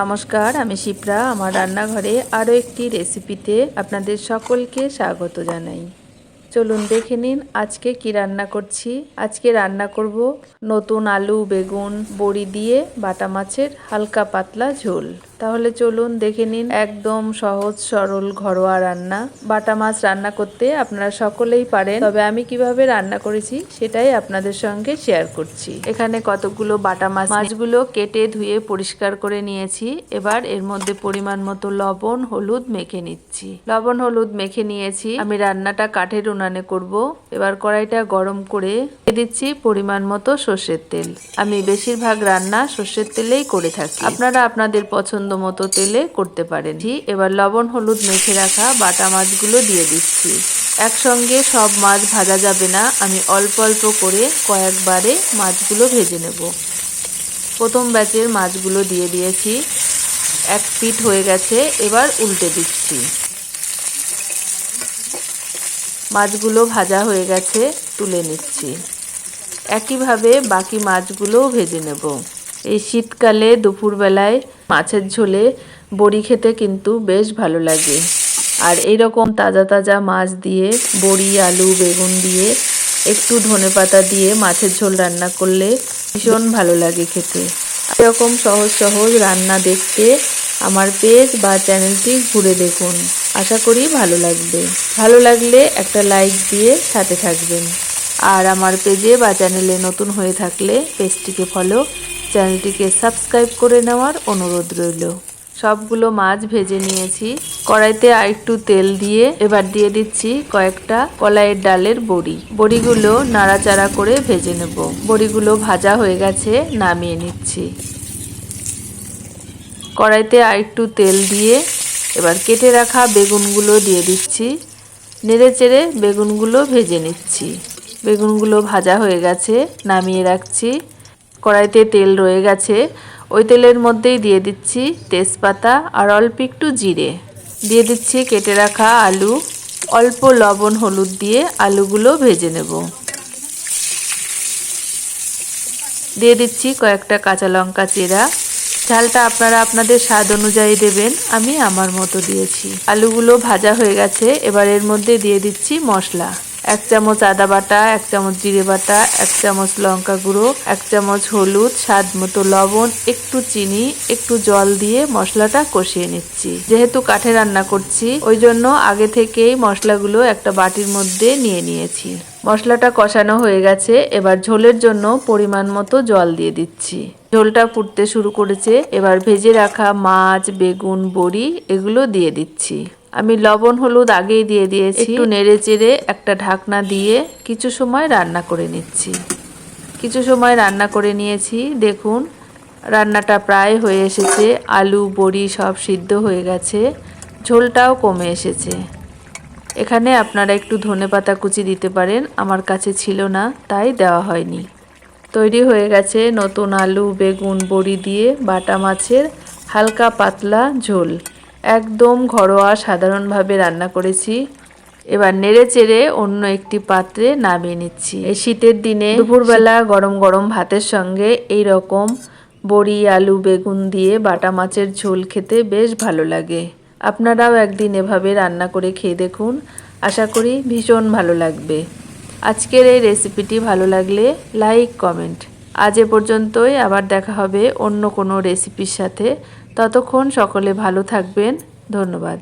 নমস্কার, আমি শিপ্রা, আমার রান্নাঘরে আরও একটি রেসিপিতে আপনাদের সকলকে স্বাগত জানাই। চলুন দেখে নিন আজকে কি রান্না করছি। আজকে রান্না করব নতুন আলু, বেগুন, বড়ি দিয়ে বাটা মাছের হালকা পাতলা ঝোল। তাহলে চলুন দেখে নিন একদম সহজ, সরল, ঘরোয়া রান্না। বাটা মাছ রান্না করতে আপনারা সকলেই পারেন, তবে আমি কীভাবে রান্না করেছি সেটাই আপনাদের সঙ্গে শেয়ার করছি। এখানে কতগুলো বাটা মাছ, মাছগুলো কেটে ধুয়ে পরিষ্কার করে নিয়েছি। এবার এর মধ্যে পরিমাণ মতো লবণ, হলুদ মেখে নিচ্ছি। লবণ, হলুদ মেখে নিয়েছি। আমি রান্নাটা কাঠের উনানে করব। এবার কড়াইটা গরম করে দিচ্ছি পরিমাণ মতো সর্ষের তেল। আমি বেশিরভাগ রান্না সর্ষের তেলেই করে থাকি। আপনারা আপনাদের পছন্দ মতো তেলে করতে পারেন। এবার লবণ, হলুদ মেখে রাখা বাটা মাছগুলো দিয়ে দিচ্ছি। একসঙ্গে সব মাছ ভাজা যাবে না। আমি অল্প অল্প করে কয়েকবারে মাছগুলো ভেজে নেব। প্রথম ব্যাচের মাছগুলো দিয়ে দিয়েছি। এক পিট হয়ে গেছে, এবার উল্টে দিচ্ছি। মাছগুলো ভাজা হয়ে গেছে, তুলে নিচ্ছি। একইভাবে বাকি মাছগুলোও ভেজে নেব। এই শীতকালে দুপুরবেলায় মাছের ঝোলে বড়ি খেতে কিন্তু বেশ ভালো লাগে। আর এইরকম তাজা তাজা মাছ দিয়ে বড়ি, আলু, বেগুন দিয়ে একটু ধনে পাতা দিয়ে মাছের ঝোল রান্না করলে ভীষণ ভালো লাগে খেতে। এরকম সহজ সহজ রান্না দেখতে আমার পেজ বা চ্যানেলটি ঘুরে দেখুন। আশা করি ভালো লাগবে। ভালো লাগলে একটা লাইক দিয়ে সাথে থাকবেন। আর আমার পেজে বা চ্যানেলে নতুন হয়ে থাকলে পেজটিকে ফলো চ্যানেলটিকে সাবস্ক্রাইব করে নেওয়ার অনুরোধ রইল। সবগুলো মাছ ভেজে নিয়েছি। কড়াইতে আর একটু তেল দিয়ে এবার দিয়ে দিচ্ছি কয়েকটা কলাইয়ের ডালের বড়ি। বড়িগুলো নাড়াচাড়া করে ভেজে নেব। বড়িগুলো ভাজা হয়ে গেছে, নামিয়ে নিচ্ছি। কড়াইতে আর একটু তেল দিয়ে এবার কেটে রাখা বেগুনগুলো দিয়ে দিচ্ছি। নেড়ে চেড়ে বেগুনগুলো ভেজে নিচ্ছি। বেগুনগুলো ভাজা হয়ে গেছে, নামিয়ে রাখছি। কড়াইতে তেল রয়ে গেছে। ওই তেলের মধ্যেই দিয়ে দিচ্ছি তেজপাতা আর অল্প একটু জিরে। দিয়ে দিচ্ছি কেটে রাখা আলু। অল্প লবণ, হলুদ দিয়ে আলুগুলো ভেজে নেব। দিয়ে দিচ্ছি কয়েকটা কাঁচা লঙ্কা চেরা। ঝালটা আপনারা আপনাদের স্বাদ অনুযায়ী দেবেন, আমি আমার মতো দিয়েছি। আলুগুলো ভাজা হয়ে গেছে, এবার এর মধ্যে দিয়ে দিচ্ছি মশলা। এক চামচ আদা বাটা, এক চামচ জিরে বাটা, এক চামচ লঙ্কা গুঁড়ো, এক চামচ হলুদ, স্বাদ মতো লবণ, একটু চিনি, একটু জল দিয়ে মশলাটা কষিয়ে নিচ্ছি। যেহেতু কাঠে রান্না করছি, ওই জন্য আগে থেকেই মশলাগুলো একটা বাটির মধ্যে নিয়ে নিয়েছি। মশলাটা কষানো হয়ে গেছে, এবার ঝোলের জন্য পরিমাণ মতো জল দিয়ে দিচ্ছি। ঝোলটা ফুটতে শুরু করেছে। এবার ভেজে রাখা মাছ, বেগুন, বড়ি এগুলো দিয়ে দিচ্ছি। আমি লবণ, হলুদ আগেই দিয়ে দিয়েছি। একটু নেড়ে চেড়ে একটা ঢাকনা দিয়ে কিছু সময় রান্না করে নিচ্ছি। কিছু সময় রান্না করে নিয়েছি। দেখুন, রান্নাটা প্রায় হয়ে এসেছে। আলু, বড়ি সব সিদ্ধ হয়ে গেছে। ঝোলটাও কমে এসেছে। এখানে আপনারা একটু ধনে পাতা কুচি দিতে পারেন। আমার কাছে ছিল না, তাই দেওয়া হয়নি। তৈরি হয়ে গেছে নতুন আলু, বেগুন, বড়ি দিয়ে বাটা মাছের হালকা পাতলা ঝোল। একদম ঘরোয়া সাধারণভাবে রান্না করেছি। এবার নেড়ে চেড়ে অন্য একটি পাত্রে নামিয়ে নিচ্ছি। এই শীতের দিনে দুপুরবেলা গরম গরম ভাতের সঙ্গে এই রকম বড়ি, আলু, বেগুন দিয়ে বাটা মাছের ঝোল খেতে বেশ ভালো লাগে। আপনারাও একদিন এভাবে রান্না করে খেয়ে দেখুন। আশা করি ভীষণ ভালো লাগবে। আজকের এই রেসিপিটি ভালো লাগলে লাইক কমেন্ট আজ এ পর্যন্তই, আবার দেখা হবে অন্য কোনো রেসিপির সাথে। ততক্ষণ সকলে ভালো থাকবেন। ধন্যবাদ।